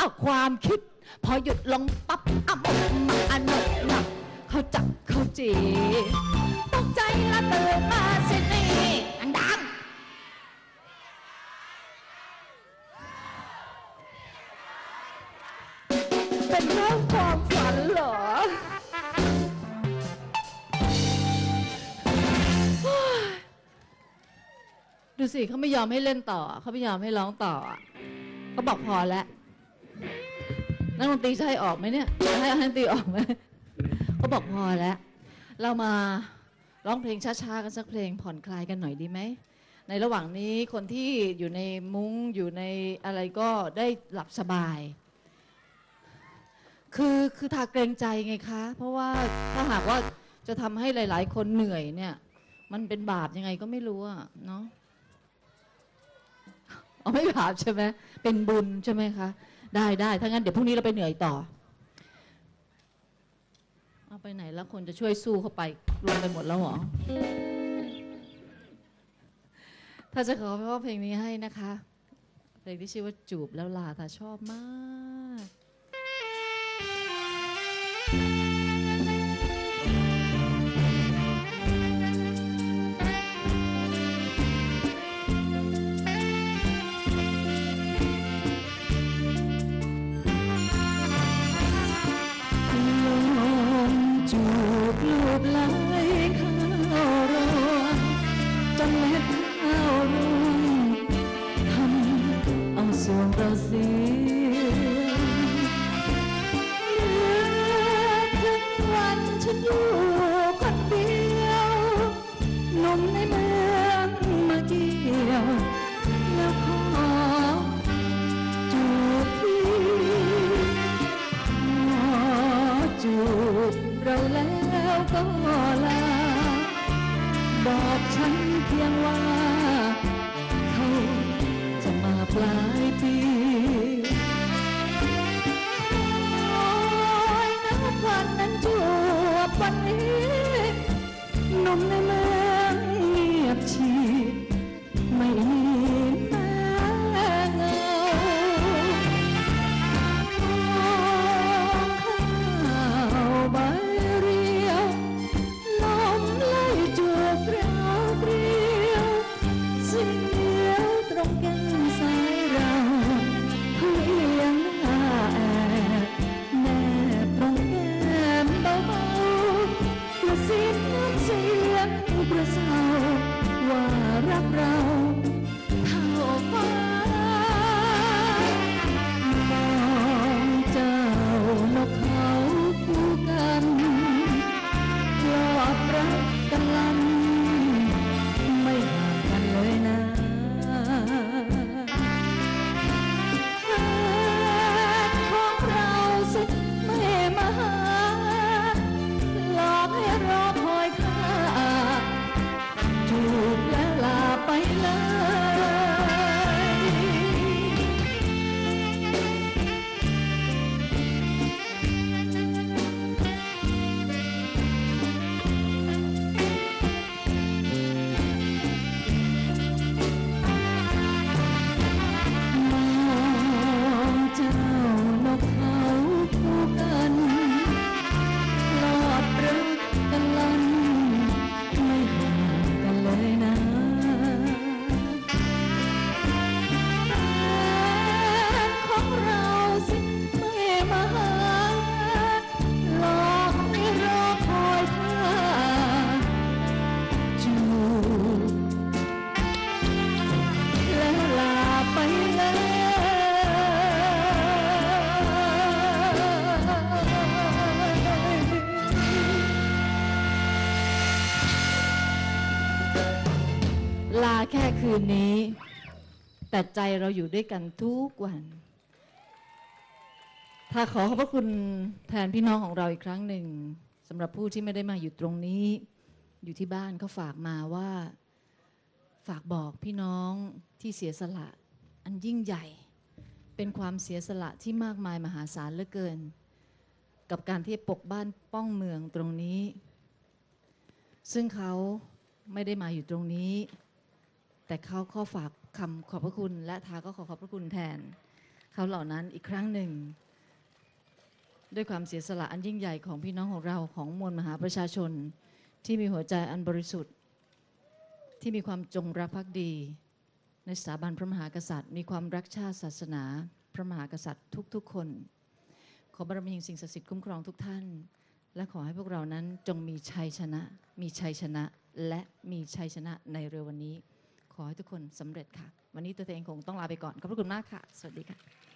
เอาความคิด พอหยุดลงปั๊บอะหมดมาอันหนกหนักเขาจับเขาจีตกใจละตื่นมาสินี่ดังๆเป็นเรื่องความฝันเหรอดูสิเขาไม่ยอมให้เล่นต่อ เขาไม่ยอมให้ร้องต่อเขาบอกพอแล้ว นักดนตรีจะให้ออกไหมเนี่ยจะให้นักดนตรีออกไหมเขาบอกพอแล้ว เรามาร้องเพลงช้าๆกันสักเพลงผ่อนคลายกันหน่อยดีไหม ในระหว่างนี้คนที่อยู่ในมุ้งอยู่ในอะไรก็ได้หลับสบาย คือคือทาเกรงใจไงคะ เพราะว่าถ้าหากว่าจะทำให้หลาย ๆ คนเหนื่อยเนี่ย มันเป็นบาปยังไงก็ไม่รู้อะเนาะอ๋อไม่บาปใช่ไหมเป็นบุญใช่ไหมคะ ได้ได้ถ้างั้นเดี๋ยวพรุ่งนี้เราไปเหนื่อยต่อ เอาไปไหนแล้วคนจะช่วยสู้เข้าไปรวมไปหมดแล้วเหรอ ถ้าจะขอพ่อเพลงนี้ให้นะคะ เพลงที่ชื่อว่าจูบแล้วลาตาชอบมาก สวงเราเสียเมื่อถึงวันฉันอยู่คนเดียวหนุ่มในเมืองมาเกี่ยวแล้วขอจูบพี่ขอจูบเราแล้วก็ลาบอกฉันเพียงว่าเแค่คืนนี้ แต่ใจเราอยู่ด้วยกันทุกวัน ถ้าขอขอบพระคุณแทนพี่น้องของเราอีกครั้งหนึ่งสำหรับผู้ที่ไม่ได้มาอยู่ตรงนี้ อยู่ที่บ้านเขาฝากมาว่า ฝากบอกพี่น้องที่เสียสละ อันยิ่งใหญ่ เป็นความเสียสละที่มากมายมหาศาลเหลือเกิน กับการที่ปกบ้านป้องเมืองตรงนี้ ซึ่งเขาไม่ได้มาอยู่ตรงนี้ แต่เขาขอฝากคำขอบพระคุณ และทาก็ขอขอบพระคุณแทน เขาเหล่านั้นอีกครั้งหนึ่ง ด้วยความเสียสละอันยิ่งใหญ่ของพี่น้องของเราของมวลมหาประชาชน ที่มีหัวใจอันบริสุทธิ์ ที่มีความจงรักภักดี ในสถาบันพระมหากษัตริย์ มีความรักชาติศาสนา พระมหากษัตริย์ทุกๆคน ขอบารมีแห่งสิ่งศักดิ์สิทธิ์คุ้มครองทุกท่าน และขอให้พวกเรานั้นจงมีชัยชนะ มีชัยชนะและมีชัยชนะในเร็ววันนี้ ขอให้ทุกคนสำเร็จค่ะ วันนี้ตัวเองคงต้องลาไปก่อน ขอบพระคุณมากค่ะ สวัสดีค่ะ